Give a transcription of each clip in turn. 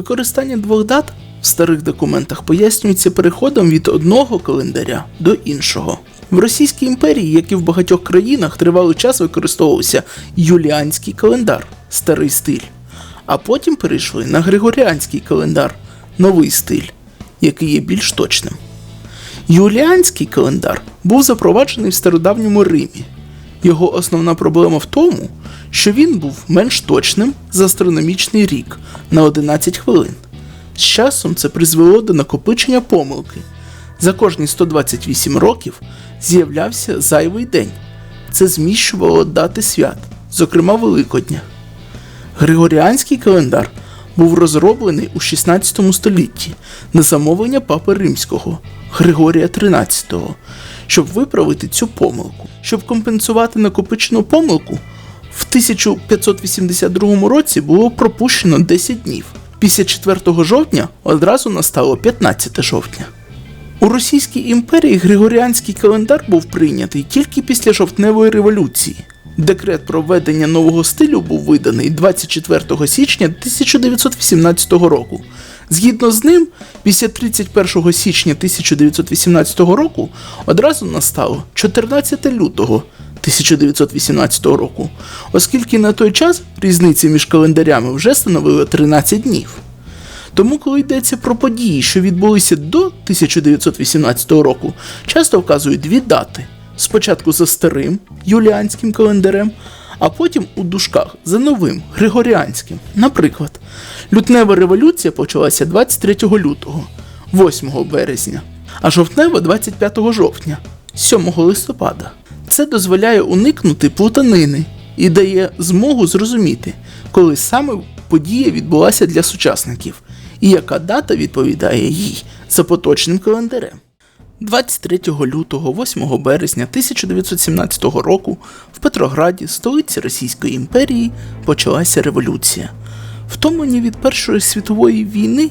Використання двох дат в старих документах пояснюється переходом від одного календаря до іншого. В Російській імперії, як і в багатьох країнах, тривалий час використовувався юліанський календар, старий стиль, а потім перейшли на григоріанський календар, новий стиль, який є більш точним. Юліанський календар був запроваджений в стародавньому Римі. Його основна проблема в тому, що він був менш точним за астрономічний рік на 11 хвилин. З часом це призвело до накопичення помилки. За кожні 128 років з'являвся зайвий день. Це зміщувало дати свят, зокрема Великодня. Григоріанський календар був розроблений у 16 столітті на замовлення Папи Римського Григорія XIII, щоб виправити цю помилку. Щоб компенсувати накопичену помилку, в 1582 році було пропущено 10 днів. Після 4 жовтня одразу настало 15 жовтня. У Російській імперії Григоріанський календар був прийнятий тільки після жовтневої революції. Декрет про введення нового стилю був виданий 24 січня 1918 року. Згідно з ним, після 31 січня 1918 року одразу настало 14 лютого 1918 року, оскільки на той час різниця між календарями вже становила 13 днів. Тому, коли йдеться про події, що відбулися до 1918 року, часто вказують дві дати: спочатку за старим юліанським календарем, а потім у дужках за новим григоріанським. Наприклад, лютнева революція почалася 23 лютого, 8 березня, а жовтнева 25 жовтня, 7 листопада. Це дозволяє уникнути плутанини і дає змогу зрозуміти, коли саме подія відбулася для сучасників і яка дата відповідає їй за поточним календарем. 23 лютого 8 березня 1917 року в Петрограді, столиці Російської імперії, почалася революція. Втомлені від Першої світової війни,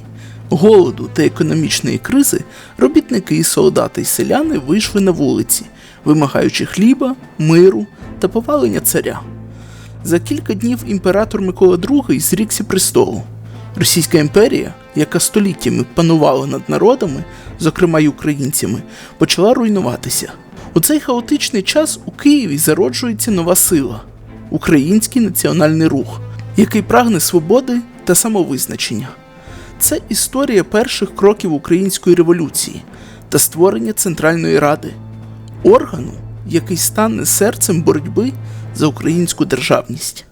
голоду та економічної кризи, робітники, і солдати і селяни вийшли на вулиці, вимагаючи хліба, миру та повалення царя. За кілька днів імператор Микола II зрікся престолу. Російська імперія, яка століттями панувала над народами, зокрема й українцями, почала руйнуватися. У цей хаотичний час у Києві зароджується нова сила український національний рух, який прагне свободи та самовизначення. Це історія перших кроків української революції та створення Центральної Ради, органу, який стане серцем боротьби за українську державність.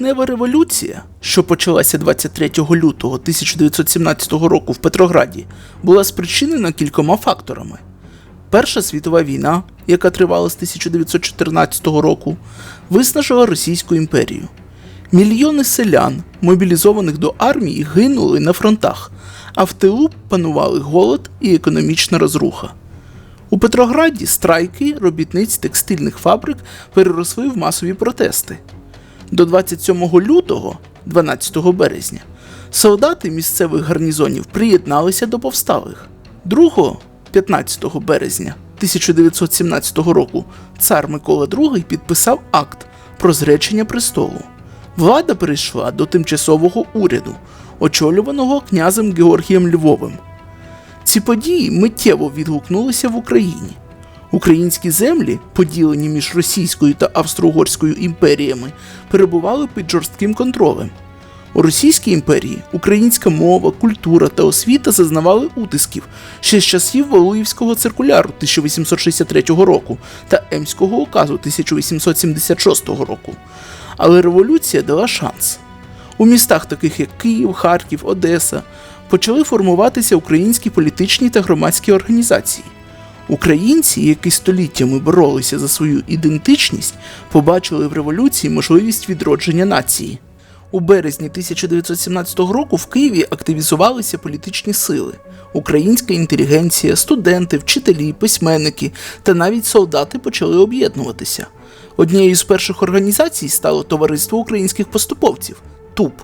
Лютнева революція, що почалася 23 лютого 1917 року в Петрограді, була спричинена кількома факторами. Перша світова війна, яка тривала з 1914 року, виснажила Російську імперію. Мільйони селян, мобілізованих до армії, гинули на фронтах, а в тилу панували голод і економічна розруха. У Петрограді страйки робітниць текстильних фабрик переросли в масові протести. До 27 лютого, 12 березня, солдати місцевих гарнізонів приєдналися до повсталих. 2 15 березня 1917 року цар Микола II підписав акт про зречення престолу. Влада перейшла до тимчасового уряду, очолюваного князем Георгієм Львовим. Ці події миттєво відгукнулися в Україні. Українські землі, поділені між Російською та Австро-Угорською імперіями, перебували під жорстким контролем. У Російській імперії українська мова, культура та освіта зазнавали утисків ще з часів Валуївського циркуляру 1863 року та Емського указу 1876 року. Але революція дала шанс. У містах, таких як Київ, Харків, Одеса, почали формуватися українські політичні та громадські організації. Українці, які століттями боролися за свою ідентичність, побачили в революції можливість відродження нації. У березні 1917 року в Києві активізувалися політичні сили: українська інтелігенція, студенти, вчителі, письменники та навіть солдати почали об'єднуватися. Однією з перших організацій стало Товариство українських поступовців ТУП,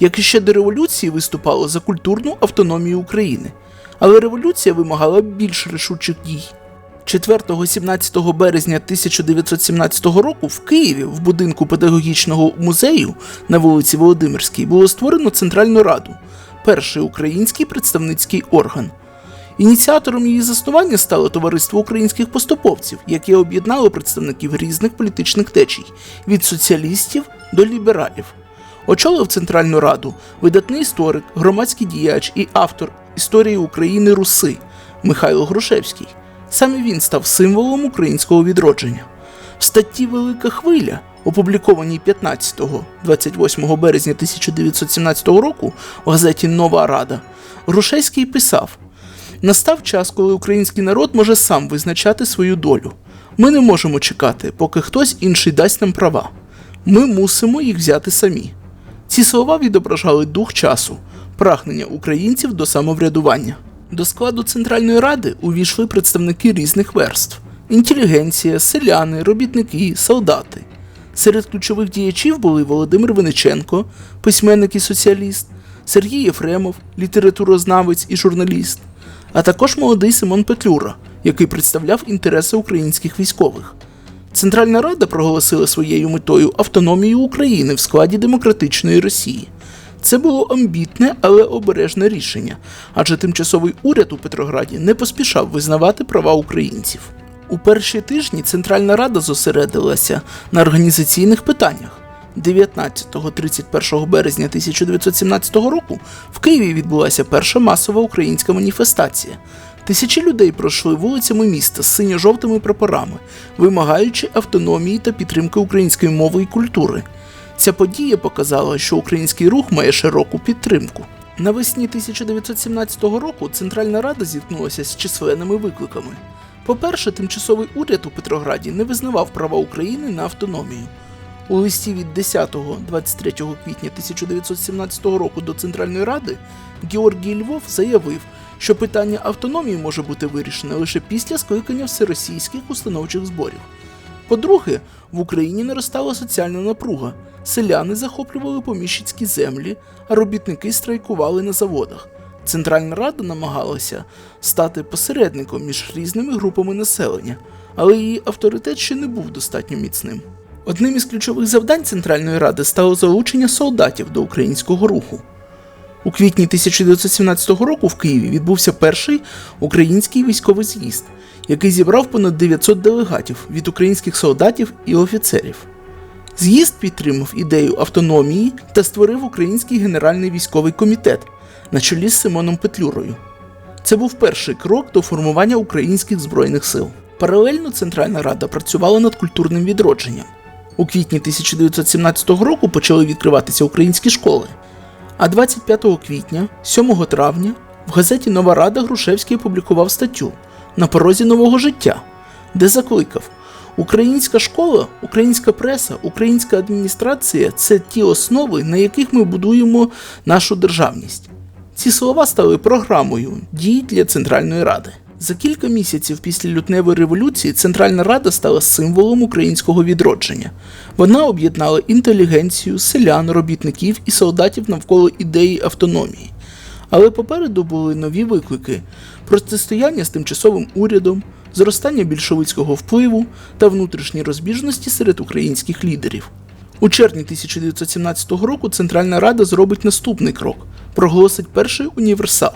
яке ще до революції виступало за культурну автономію України. Але революція вимагала більш рішучих дій. 4-17 березня 1917 року в Києві в будинку педагогічного музею на вулиці Володимирській було створено Центральну Раду, перший український представницький орган. Ініціатором її заснування стало Товариство українських поступовців, яке об'єднало представників різних політичних течій від соціалістів до лібералів. Очолив Центральну Раду видатний історик, громадський діяч і автор історії України Руси Михайло Грушевський. Саме він став символом українського відродження. В статті Велика хвиля, опублікованій 15-28 березня 1917 року в газеті Нова Рада, Грушевський писав: Настав час, коли український народ може сам визначати свою долю. Ми не можемо чекати, поки хтось інший дасть нам права. Ми мусимо їх взяти самі. Ці слова відображали дух часу, прагнення українців до самоврядування. До складу Центральної Ради увійшли представники різних верств: інтелігенція, селяни, робітники, солдати. Серед ключових діячів були Володимир Виниченко, письменник і соціаліст, Сергій Єфремов, літературознавець і журналіст, а також молодий Симон Петлюра, який представляв інтереси українських військових. Центральна Рада проголосила своєю метою автономію України в складі демократичної Росії. Це було амбітне, але обережне рішення, адже тимчасовий уряд у Петрограді не поспішав визнавати права українців. У перші тижні Центральна Рада зосередилася на організаційних питаннях. 19-31 березня 1917 року в Києві відбулася перша масова українська маніфестація. Тисячі людей пройшли вулицями міста з синьо-жовтими прапорами, вимагаючи автономії та підтримки української мови і культури. Ця подія показала, що український рух має широку підтримку. Навесні 1917 року Центральна Рада зіткнулася з численними викликами. По-перше, тимчасовий уряд у Петрограді не визнавав права України на автономію. У листі від 10-23 квітня 1917 року до Центральної Ради Георгій Львов заявив, що питання автономії може бути вирішене лише після скликання всеросійських установчих зборів. По-друге, в Україні наростала соціальна напруга. Селяни захоплювали поміщицькі землі, а робітники страйкували на заводах. Центральна Рада намагалася стати посередником між різними групами населення, але її авторитет ще не був достатньо міцним. Одним із ключових завдань Центральної Ради стало залучення солдатів до українського руху. У квітні 1917 року в Києві відбувся перший український військовий з'їзд, який зібрав понад 900 делегатів від українських солдатів і офіцерів. З'їзд підтримав ідею автономії та створив Український генеральний військовий комітет на чолі з Симоном Петлюрою. Це був перший крок до формування українських збройних сил. Паралельно Центральна Рада працювала над культурним відродженням. У квітні 1917 року почали відкриватися українські школи. А 25 квітня, 7 травня, в газеті Нова Рада Грушевський опублікував статтю на порозі нового життя, де закликав: Українська школа, українська преса, українська адміністрація це ті основи, на яких ми будуємо нашу державність. Ці слова стали програмою дій для Центральної Ради. За кілька місяців після лютневої революції Центральна Рада стала символом українського відродження. Вона об'єднала інтелігенцію, селян, робітників і солдатів навколо ідеї автономії. Але попереду були нові виклики: протистояння з тимчасовим урядом, зростання більшовицького впливу та внутрішні розбіжності серед українських лідерів. У червні 1917 року Центральна Рада зробить наступний крок: проголосить перший універсал,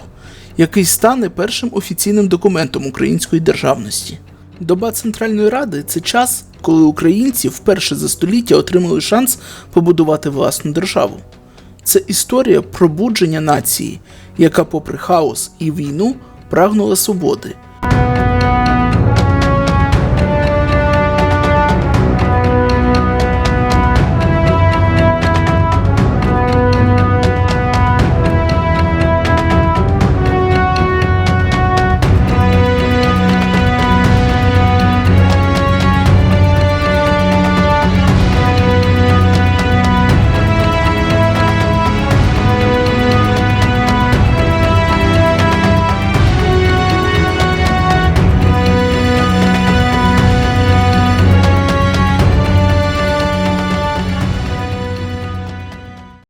який стане першим офіційним документом української державності. Доба Центральної Ради це час, коли українці вперше за століття отримали шанс побудувати власну державу. Це історія пробудження нації, яка, попри хаос і війну, прагнула свободи